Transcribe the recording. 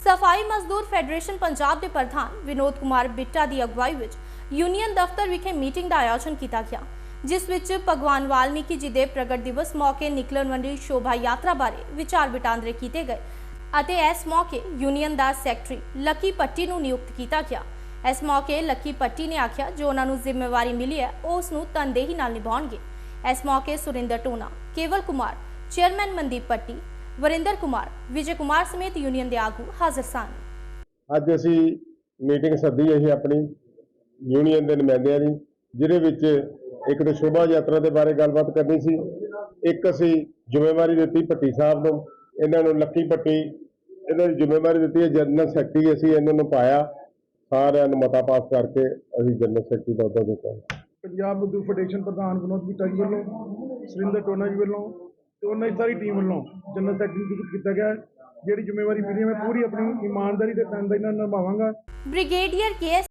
ਸਫ਼ਾਈ ਮਜ਼ਦੂਰ ਫੈਡਰੇਸ਼ਨ ਪੰਜਾਬ ਦੇ ਪ੍ਰਧਾਨ ਵਿਨੋਦ ਕੁਮਾਰ ਬਿੱਟਾ ਦੀ ਅਗਵਾਈ ਵਿੱਚ ਯੂਨੀਅਨ ਦਫ਼ਤਰ ਵਿਖੇ ਮੀਟਿੰਗ ਦਾ ਆਯੋਜਨ ਕੀਤਾ ਗਿਆ, ਜਿਸ ਵਿੱਚ ਭਗਵਾਨ ਵਾਲਮੀਕੀ ਜੀ ਦੇ ਪ੍ਰਗਟ ਦਿਵਸ ਮੌਕੇ ਨਿਕਲਣ ਵਾਲੀ ਸ਼ੋਭਾ ਯਾਤਰਾ ਬਾਰੇ ਵਿਚਾਰ ਵਟਾਂਦਰੇ ਕੀਤੇ ਗਏ ਅਤੇ ਇਸ ਮੌਕੇ ਯੂਨੀਅਨ ਦਾ ਸੈਕਟਰੀ ਲੱਕੀ ਪੱਟੀ ਨੂੰ ਨਿਯੁਕਤ ਕੀਤਾ ਗਿਆ। ਇਸ ਮੌਕੇ ਲੱਕੀ ਪੱਟੀ ਨੇ ਆਖਿਆ, ਜੋ ਉਹਨਾਂ ਨੂੰ ਜ਼ਿੰਮੇਵਾਰੀ ਮਿਲੀ ਹੈ ਉਹ ਉਸ ਨੂੰ ਤਨਦੇਹੀ ਨਾਲ ਨਿਭਾਉਣਗੇ। ਇਸ ਮੌਕੇ ਸੁਰਿੰਦਰ ਟੋਨਾ, ਕੇਵਲ ਕੁਮਾਰ, ਚੇਅਰਮੈਨ ਮਨਦੀਪ ਪੱਟੀ ਵਰਿੰਦਰ ਕੁਮਾਰ ਵਿਜੇ ਕੁਮਾਰ ਸਮੇਤ ਯੂਨੀਅਨ ਦੇ ਆਗੂ ਹਾਜ਼ਰ ਸਨ। ਅੱਜ ਅਸੀਂ ਮੀਟਿੰਗ ਸੱਦੀ ਹੈ ਆਪਣੀ ਯੂਨੀਅਨ ਦੇ ਨੁਮਾਇੰਦਿਆਂ ਦੀ ਜਿਹਦੇ ਵਿੱਚ ਇੱਕ ਤਾਂ ਸ਼ੋਭਾ ਯਾਤਰਾ ਦੇ ਬਾਰੇ ਗੱਲਬਾਤ ਕਰਨੀ ਸੀ ਇੱਕ ਅਸੀਂ ਜ਼ਿੰਮੇਵਾਰੀ ਦਿੱਤੀ ਭੱਟੀ ਸਾਹਿਬ ਨੂੰ ਇਹਨਾਂ ਨੂੰ ਲੱਕੀ ਭੱਟੀ ਇਹਨਾਂ ਦੀ ਜ਼ਿੰਮੇਵਾਰੀ ਦਿੱਤੀ ਹੈ ਜਨਰਲ ਸੈਕਟਰੀ ਅਸੀਂ ਇਹਨਾਂ ਨੂੰ ਪਾਇਆ ਸਾਰਿਆਂ ਨੂੰ ਮਤਾ ਪਾਸ ਕਰਕੇ ਅਸੀਂ ਜਨਰਲ ਸੈਕਟਰੀ ਦਾ ਅਹੁਦਾ ਦਿੱਤਾ। ਪੰਜਾਬ ਮਜ਼ਦੂਰ ਫੈਡਰੇਸ਼ਨ ਪ੍ਰਧਾਨ ਵਿਨੋਦ ਬਿੱਟਾ ਜੀ ਵੱਲੋਂ ਸੁਰਿੰਦਰ ਟੋਨਾ ਜੀ ਵੱਲੋਂ ਤੇ ਉਹਨਾਂ ਦੀ ਸਾਰੀ ਟੀਮ ਵੱਲੋਂ ਜਨਰਲ ਸੈਕਟਰੀ ਨਿਯੁਕਤ ਕੀਤਾ ਗਿਆ ਜਿਹੜੀ ਜ਼ਿੰਮੇਵਾਰੀ ਮਿਲੀ ਹੈ, ਮੈਂ ਪੂਰੀ ਆਪਣੀ ਇਮਾਨਦਾਰੀ ਤੇ ਤਨਦੇਹੀ ਨਾਲ ਨਿਭਾਵਾਂਗਾ। ਬ੍ਰਿਗੇਡੀਅਰ ਕੇ